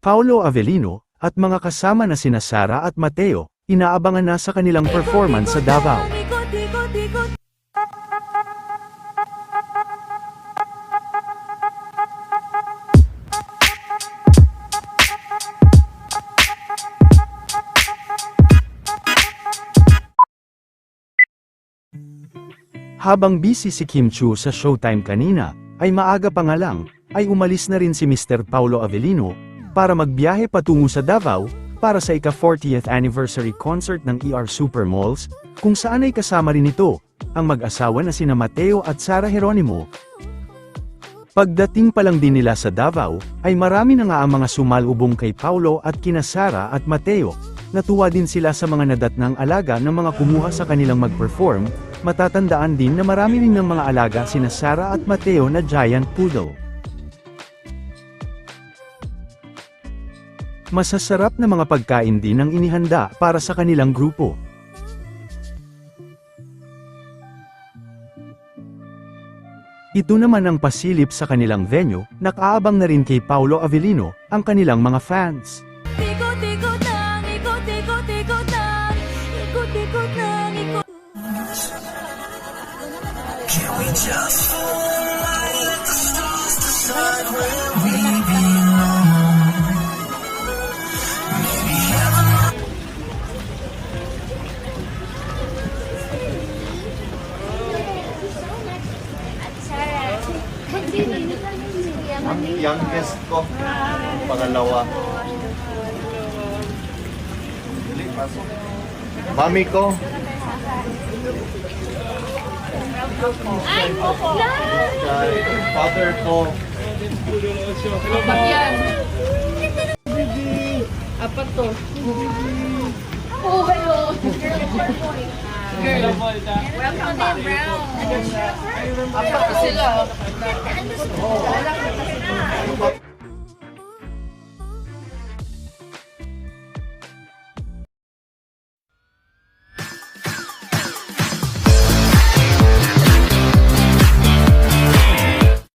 Paulo Avellino, at mga kasama na sina Sara at Mateo, inaabangan na sa kanilang performance sa Davao. Habang busy si Kim Chu sa showtime kanina, ay maaga pa nga lang, ay umalis na rin si Mr. Paulo Avellino, para magbiyahe patungo sa Davao, para sa ika-40th anniversary concert ng ER Supermalls, kung saan ay kasama rin ito, ang mag-asawa na sina Mateo at Sara Geronimo. Pagdating pa lang din nila sa Davao, ay marami na nga ang mga sumalubong kay Paulo at kina Sara at Mateo. Natuwa din sila sa mga nadatnang alaga ng mga kumuha sa kanilang mag-perform, matatandaan din na marami rin ng mga alaga sina Sara at Mateo na giant poodle. Masasarap na mga pagkain din ang inihanda para sa kanilang grupo. Ito naman ang pasilip sa kanilang venue, nakaabang na rin kay Paulo Avellino, ang kanilang mga fans. Ikot, ikot lang, Ang youngest ko, pangalawa. Mami ko, kay father ko, Apat to. Girl. Welcome to Brown. To sila.